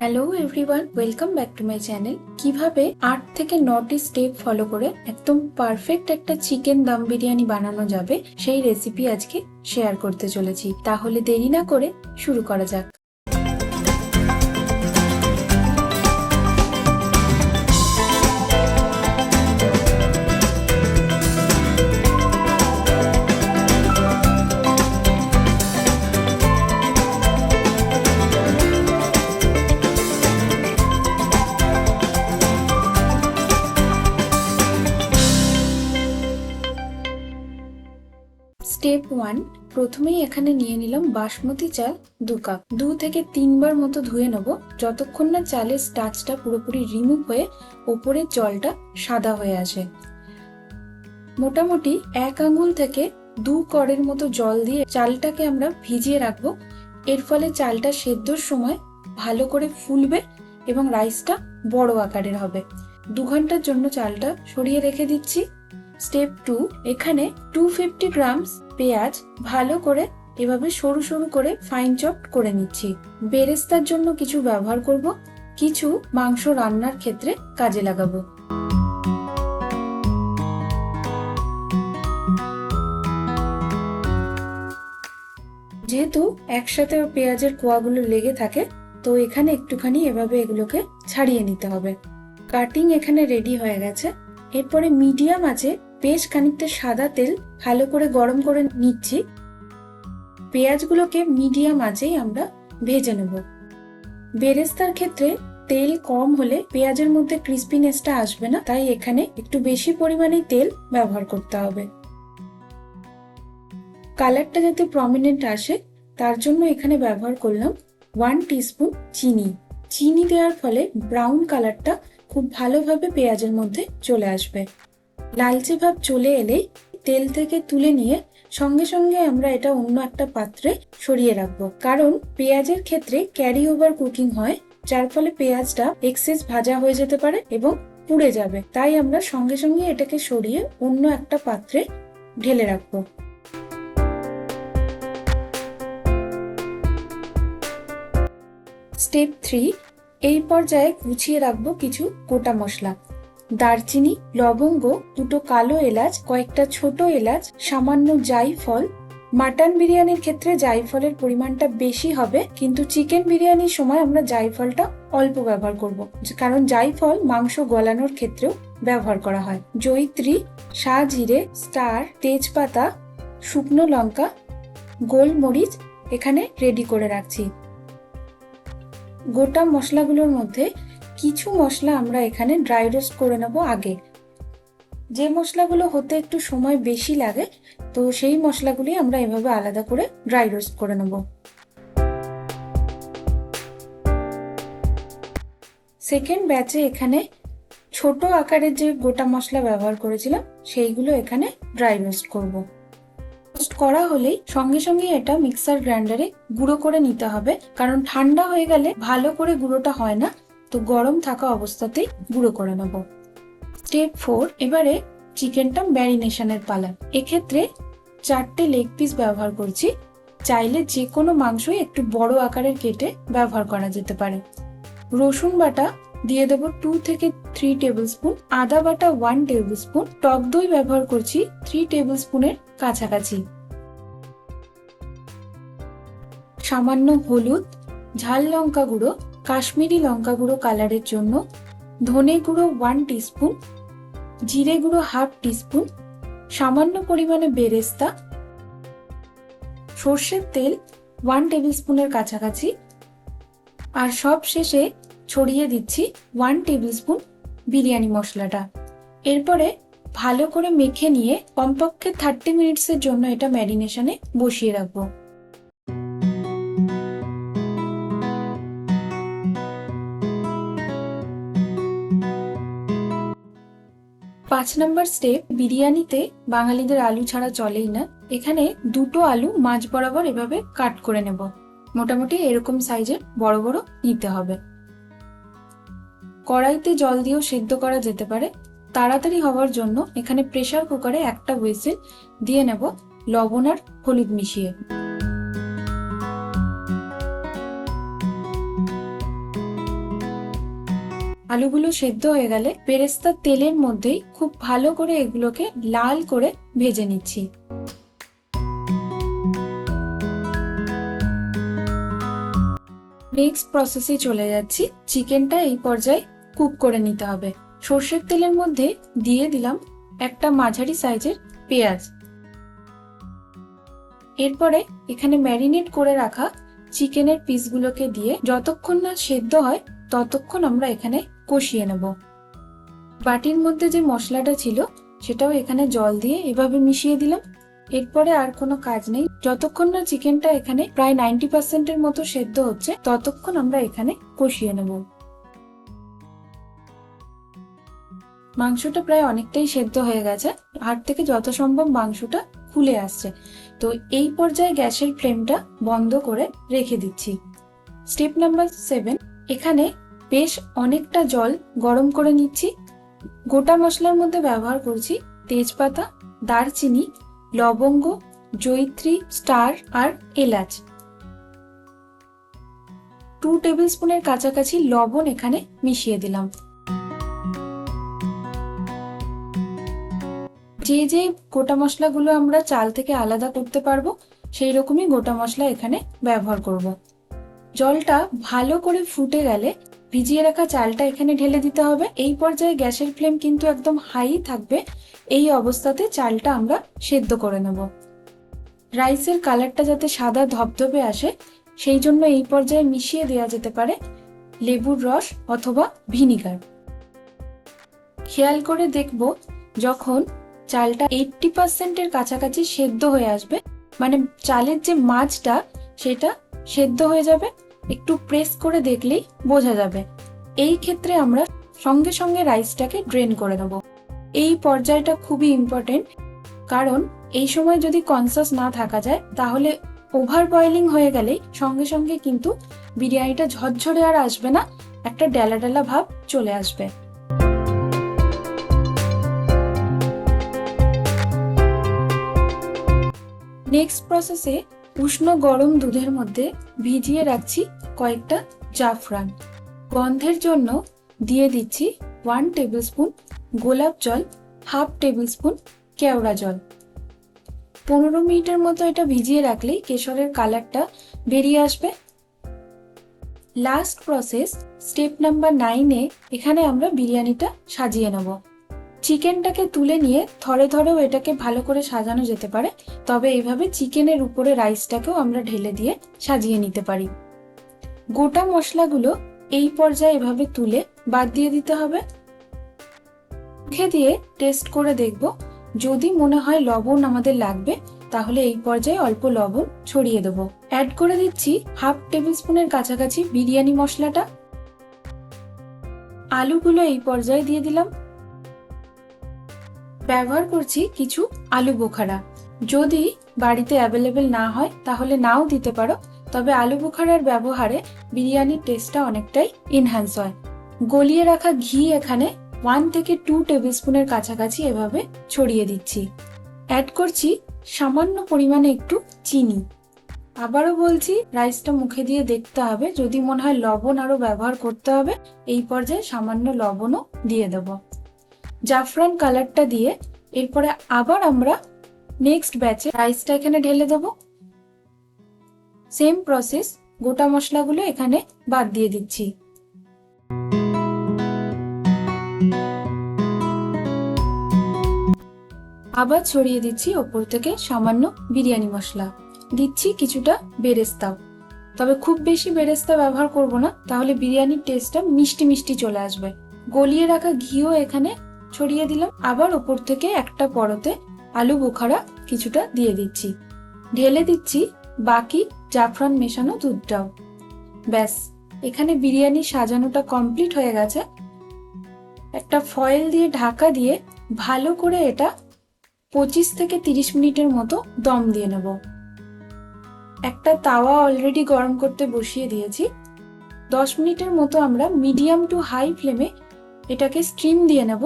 Hello everyone welcome back to my channel কীভাবে আট থেকে নটি স্টেপ ফলো করে একদম পারফেক্ট একটা চিকেন দাম বিরিয়ানি বানানো যাবে, সেই রেসিপি আজকে শেয়ার করতে চলেছি। তাহলে দেরি না করে শুরু করা যাক। প্রথমেই এখানে নিয়ে নিলাম বাসমতি চাল দু কাপ। দু থেকে তিনবার মতো ধুয়ে নেব। যতক্ষণ না চালের স্টাচটা পুরোপুরি রিমুভ হয়ে ওপরের জলটা সাদা হয়ে আসে মোটামুটি এক আঙুল থেকে দু করের মতো জল দিয়ে চালটাকে আমরা ভিজিয়ে রাখব। এর ফলে চালটা সেদ্ধর সময় ভালো করে ফুলবে এবং রাইসটা বড় আকারের হবে। দু ঘণ্টার জন্য চালটা সরিয়ে রেখে দিচ্ছি। স্টেপ টু এখানে টু ফিফটি গ্রামস পেঁয়াজ ভালো করে এভাবে সরু সরু করে ফাইন চপ করে নিচ্ছি। বেরেস্তার জন্য কিছু ব্যবহার করব, কিছু মাংস রান্নার ক্ষেত্রে কাজে লাগাবো। যেহেতু একসাথে পেঁয়াজের কোয়াগুলো লেগে থাকে, তো এখানে একটুখানি এভাবে এগুলোকে ছাড়িয়ে নিতে হবে। কাটিং এখানে রেডি হয়ে গেছে। এরপরে মিডিয়াম আছে বেশ খানিকটা সাদা তেল ভালো করে গরম করে নিচ্ছি। পেঁয়াজগুলোকে মিডিয়াম আঁচেই আমরা ভেজে নেব। বেরেস্তার ক্ষেত্রে তেল কম হলে পেঁয়াজের মধ্যে ক্রিস্পিনেসটা আসবে না, তাই এখানে একটু বেশি পরিমাণে তেল ব্যবহার করতে হবে। কালারটা যাতে প্রমিনেন্ট আসে, তার জন্য এখানে ব্যবহার করলাম ওয়ান টিস্পুন চিনি। চিনি দেওয়ার ফলে ব্রাউন কালারটা খুব ভালোভাবে পেঁয়াজের মধ্যে চলে আসবে। লালচে ভাব চলে এলেই তেল থেকে তুলে নিয়ে সঙ্গে সঙ্গে আমরা এটা অন্য একটা পাত্রে সরিয়ে রাখব। কারণ পেঁয়াজের ক্ষেত্রে ক্যারি ওভার কুকিং হয়, যার ফলে পেঁয়াজটা এক্সেস ভাজা হয়ে যেতে পারে এবং পুড়ে যাবে। তাই আমরা সঙ্গে সঙ্গে এটাকে সরিয়ে অন্য একটা পাত্রে ঢেলে রাখব। স্টেপ থ্রি এই পর্যায়ে গুছিয়ে রাখব কিছু গোটা মশলা। দারচিনি, লবঙ্গ, দুটো কালো এলাচ, কয়েকটা ছোট এলাচ, সামান্য জাইফল। মাটন বিরিয়ানির ক্ষেত্রে জাইফলের পরিমাণটা বেশি হবে, কিন্তু চিকেন বিরিয়ানির সময় আমরা জাইফলটা অল্প ব্যবহার করব। কারণ জাইফল মাংস গলানোর ক্ষেত্রেও ব্যবহার করা হয়। জৈত্রী জিরে স্টার, তেজপাতা, শুকনো লঙ্কা, গোলমরিচ এখানে রেডি করে রাখছি। গোটা মশলাগুলোর মধ্যে কিছু মশলা আমরা এখানে ড্রাই রোস্ট করে নেব আগে। যে মশলাগুলো হতে একটু সময় বেশি লাগে, তো সেই মশলাগুলি আমরা এভাবে আলাদা করে ড্রাই রোস্ট করে নেব। সেকেন্ড ব্যাচে এখানে ছোট আকারের যে গোটা মশলা ব্যবহার করেছিলাম, সেইগুলো এখানে ড্রাই রোস্ট করব। রোস্ট করা হলেই সঙ্গে সঙ্গে এটা মিক্সার গ্রাইন্ডারে গুঁড়ো করে নিতে হবে, কারণ ঠান্ডা হয়ে গেলে ভালো করে গুঁড়োটা হয় না তো গরম থাকা অবস্থাতেই গুঁড়ো করে নেব। স্টেপ ফোর এবারে চিকেনটা ম্যারিনেশনের পালা। এক্ষেত্রে চারটে লেগ পিস ব্যবহার করছি। চাইলে যে কোনো মাংসই একটু বড় আকারের কেটে ব্যবহার করা যেতে পারে। রসুন বাটা দিয়ে দেব টু থেকে থ্রি টেবিল স্পুন আদা বাটা ওয়ান টেবিল স্পুন টক দই ব্যবহার করছি থ্রি টেবিল স্পুনের কাছাকাছি। সামান্য হলুদ, ঝাল লঙ্কা গুঁড়ো কাশ্মীরি লঙ্কা গুঁড়ো কালারের জন্য ধনে গুঁড়ো ওয়ান টিস্পুন জিরে গুঁড়ো হাফ টিস্পুন সামান্য পরিমাণে বেরেস্তা, সর্ষের তেল ওয়ান টেবিল স্পুনের কাছাকাছি, আর সব শেষে ছড়িয়ে দিচ্ছি ওয়ান টেবিল স্পুন বিরিয়ানি মশলাটা। এরপরে ভালো করে মেখে নিয়ে কমপক্ষে থার্টি মিনিটসের জন্য এটা ম্যারিনেশনে বসিয়ে রাখব। পাঁচ নম্বর স্টেপ বিরিয়ানিতে বাঙালিদের আলু ছাড়া চলেই না। এখানে দুটো আলু মাঝ বরাবর এভাবে কাট করে নেব। মোটামুটি এরকম সাইজের বড় বড় নিতে হবে। কড়াইতে জল দিয়েও সেদ্ধ করা যেতে পারে। তাড়াতাড়ি হওয়ার জন্য এখানে প্রেসার কুকারে একটা হুইসেল দিয়ে নেব লবণ আর হলুদ মিশিয়ে। আলুগুলো সেদ্ধ হয়ে গেলে বেরেস্তার তেলের মধ্যেই খুব ভালো করে এগুলোকে লাল করে ভেজে নিচ্ছি। নেক্সট প্রসেসে চলে যাচ্ছি। চিকেনটা এই পর্যায়ে কুক করে নিতে হবে। সর্ষের তেলের মধ্যে দিয়ে দিলাম একটা মাঝারি সাইজের পেঁয়াজ। এরপরে এখানে ম্যারিনেট করে রাখা চিকেনের পিসগুলোকে দিয়ে যতক্ষণ না সেদ্ধ হয়, ততক্ষণ আমরা এখানে কষিয়ে নেব। বাটির মধ্যে যে মশলাটা ছিল, সেটাও এখানে জল দিয়ে এভাবে মিশিয়ে দিলাম। এরপরে আর কোনো কাজ নেই। যতক্ষণ না চিকেনটা এখানে প্রায় নাইনটি পার্সেন্টের মতো সেদ্ধ হচ্ছে, ততক্ষণ আমরা এখানে কষিয়ে নেব। মাংসটা প্রায় অনেকটাই সেদ্ধ হয়ে গেছে। হাট থেকে যত সম্ভব মাংসটা খুলে আসছে। তো এই পর্যায়ে গ্যাসের ফ্লেমটা বন্ধ করে রেখে দিচ্ছি। স্টেপ নাম্বার সেভেন, এখানে বেশ অনেকটা জল গরম করে নিচ্ছি। গোটা মশলার মধ্যে ব্যবহার করছি তেজপাতা, দারচিনি, লবঙ্গ জৈত্রী স্টার আর এলাচ। টু টেবিল স্পুনের কাছাকাছি লবণ এখানে মিশিয়ে দিলাম। যে যে গোটা মশলাগুলো আমরা চাল থেকে আলাদা করতে পারব, সেই রকমই গোটা মশলা এখানে ব্যবহার করব। জলটা ভালো করে ফুটে গেলে ভিজিয়ে রাখা চালটা এখানে ঢেলে দিতে হবে। এই পর্যায়ে গ্যাসের ফ্লেম কিন্তু একদম হাই থাকবে। এই অবস্থাতে চালটা আমরা সেদ্ধ করে নেব। রাইসের কালারটা যাতে সাদা ধবধবে আসে, সেই জন্য এই পর্যায়ে মিশিয়ে দেওয়া যেতে পারে লেবুর রস অথবা ভিনিগার। খেয়াল করে দেখব যখন চালটা এইটটি পার্সেন্টের কাছাকাছি সেদ্ধ হয়ে আসবে মানে চালের যে মাছটা, সেটা সেদ্ধ হয়ে যাবে। একটু প্রেস করে দেখলেই বোঝা যাবে। এই ক্ষেত্রে আমরা সঙ্গে সঙ্গে রাইসটাকে ড্রেন করে নেব। এই পর্যায়টা খুবই ইম্পর্টেন্ট কারণ এই সময় যদি কনসাস না থাকা যায়, তাহলে ওভার বয়েলিং হয়ে গেলেই সঙ্গে সঙ্গে কিন্তু বিরিয়ানিটা ঝরঝরে আর আসবে না, একটা ডেলা ডেলা ভাব চলে আসবে। নেক্সট প্রসেসে উষ্ণ গরম দুধের মধ্যে ভিজিয়ে রাখছি কয়েকটা জাফরান। গন্ধের জন্য দিয়ে দিচ্ছি ওয়ান টেবিল স্পুন গোলাপ জল হাফ টেবিল স্পুন কেওড়া জল। পনেরো মিনিটের মতো এটা ভিজিয়ে রাখলেই কেশরের কালারটা বেরিয়ে আসবে। লাস্ট প্রসেস স্টেপ নাম্বার নাইনে এখানে আমরা বিরিয়ানিটা সাজিয়ে নেব। চিকেনটাকে তুলে নিয়ে থরে থরেও এটাকে ভালো করে সাজানো যেতে পারে, তবে এইভাবে চিকেনের উপরে রাইসটাকেও আমরা ঢেলে দিয়ে সাজিয়ে নিতে পারি। গোটা মশলাগুলো এই পর্যায়ে এভাবে তুলে বাদ দিয়ে দিতে হবে। মুখে দিয়ে টেস্ট করে দেখব। যদি মনে হয় লবণ আমাদের লাগবে, তাহলে এই পর্যায়ে অল্প লবণ ছড়িয়ে দেবো। অ্যাড করে দিচ্ছি হাফ টেবিল স্পুনের কাছাকাছি বিরিয়ানি মশলাটা। আলুগুলো এই পর্যায়ে দিয়ে দিলাম। ব্যবহার করছি কিছু আলু বোখারা। যদি বাড়িতে অ্যাভেলেবেল না হয়, তাহলে নাও দিতে পারো, তবে আলু বোখারার ব্যবহারে বিরিয়ানির টেস্টটা অনেকটাই ইনহ্যান্স হয়। গলিয়ে রাখা ঘি এখানে ওয়ান থেকে টু টেবিল স্পুনের কাছাকাছি এভাবে ছড়িয়ে দিচ্ছি। অ্যাড করছি সামান্য পরিমাণে একটু চিনি। আবারও বলছি রাইসটা মুখে দিয়ে দেখতে হবে, যদি মনে হয় লবণ আরও ব্যবহার করতে হবে, এই পর্যায়ে সামান্য লবণও দিয়ে দেবো। জাফরান কালারটা দিয়ে এরপরে আবার আমরা নেক্সট ব্যাচে রাইসটা এখানে ঢেলে দেব। সেম প্রসেস, গোটা মশলাগুলো এখানে বাদ দিয়ে দিচ্ছি। আবার ছড়িয়ে দিচ্ছি ওপর থেকে সামান্য বিরিয়ানি মশলা। দিচ্ছি কিছুটা বেরেস্তাও। তবে খুব বেশি বেরেস্তা ব্যবহার করব না, তাহলে বিরিয়ানির টেস্টটা মিষ্টি মিষ্টি চলে আসবে। গলিয়ে রাখা ঘিও এখানে ছড়িয়ে দিলাম। আবার ওপর থেকে একটা পরতে আলু বোখারা কিছুটা দিয়ে দিচ্ছি। ঢেলে দিচ্ছি বাকি জাফরান মেশানো দুধটাও। ব্যাস, এখানে বিরিয়ানি সাজানোটা কমপ্লিট হয়ে গেছে। একটা ফয়েল দিয়ে ঢাকা দিয়ে ভালো করে এটা পঁচিশ থেকে তিরিশ মিনিটের মতো দম দিয়ে নেব। একটা তাওয়া অলরেডি গরম করতে বসিয়ে দিয়েছি। দশ মিনিটের মতো আমরা মিডিয়াম টু হাই ফ্লেমে এটাকে স্টিম দিয়ে নেব।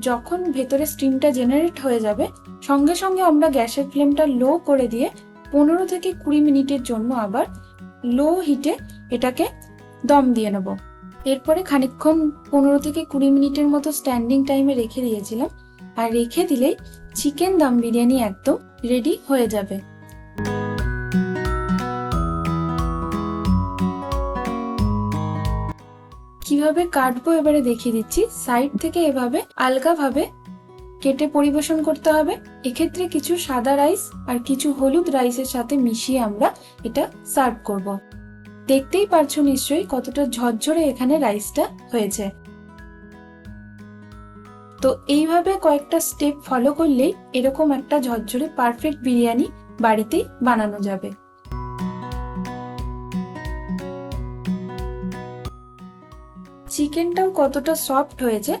যখন ভেতরে স্টিমটা জেনারেট হয়ে যাবে, সঙ্গে সঙ্গে আমরা গ্যাসের ফ্লেমটা লো করে দিয়ে পনেরো থেকে কুড়ি মিনিটের জন্য আবার লো হিটে এটাকে দম দিয়ে নেব। এরপরে খানিকক্ষণ পনেরো থেকে কুড়ি মিনিটের মতো স্ট্যান্ডিং টাইমে রেখে দিয়েছিলাম। আর রেখে দিলেই চিকেন দম বিরিয়ানি একদম রেডি হয়ে যাবে। কীভাবে কাটবো এবারে দেখিয়ে দিচ্ছি। সাইড থেকে এভাবে আলগাভাবে কেটে পরিবেশন করতে হবে। এক্ষেত্রে কিছু সাদা রাইস আর কিছু হলুদ রাইসের সাথে মিশিয়ে আমরা এটা সার্ভ করব। দেখতেই পারছ নিশ্চয়ই কতটা ঝরঝরে এখানে রাইসটা হয়েছে। তো এইভাবে কয়েকটা স্টেপ ফলো করলেই এরকম একটা ঝরঝরে পারফেক্ট বিরিয়ানি বাড়িতেই বানানো যাবে। চিকেনটাও কতটা সফট হয়েছে,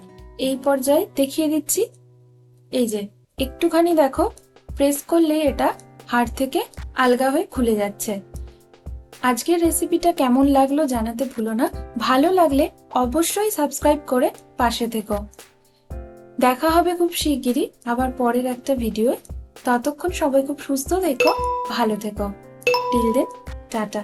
এই পর্যায়ে দেখিয়ে দিচ্ছি। এই যে, একটুখানি দেখো প্রেস করলেই এটা হাড় থেকে আলগা হয়ে খুলে যাচ্ছে। আজকের রেসিপিটা কেমন লাগল জানাতে ভুলো না, ভালো লাগলে অবশ্যই সাবস্ক্রাইব করে পাশে থেকো। দেখা হবে খুব শিগগিরই আবার পরের একটা ভিডিও ততক্ষণ সবাই খুব সুস্থ থেকো, ভালো থেকো। Till then tata.